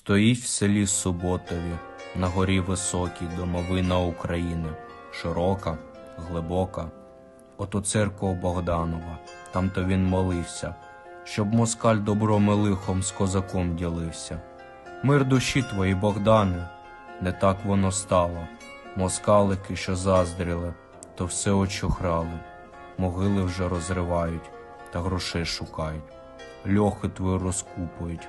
Стоїть в селі Суботові, на горі високій домовина України, широка, глибока. Ото церква Богданова, там то він молився, щоб москаль добром і лихом з козаком ділився. Мир душі твої, Богдане, не так воно стало. Москалики, що заздріли, то все очухрали, могили вже розривають та грошей шукають, льохи твої розкупують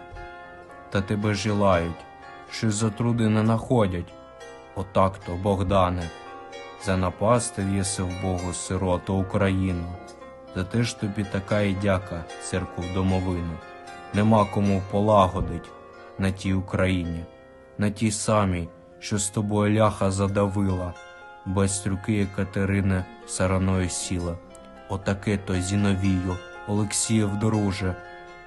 та тебе жилають, що за труди не находять. Отак то, Богдане, занапастив єси в Богу сироту Україну. За те ж тобі така і дяка, церкву домовину. Нема кому полагодить на тій Україні, на тій самій, що з тобою ляха задавила, без трюки Екатерини сараною сіла. Отаке то Зіновію, Олексіїв друже,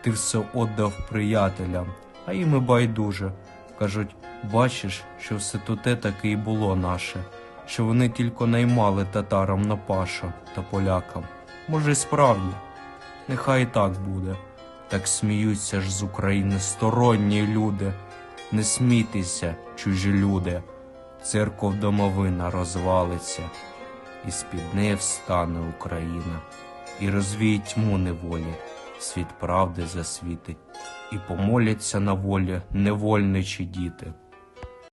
ти все отдав приятелям, а їм і байдуже. Кажуть, бачиш, що все то те таки і було наше, що вони тільки наймали татарам на паша та полякам. Може, й справді, нехай і так буде. Так сміються ж з України сторонні люди. Не смійтеся, чужі люди, церков домовина розвалиться, і з-під неї встане Україна, і розвіє тьму неволі, світ правди засвітить, і помоляться на волі невольничі діти.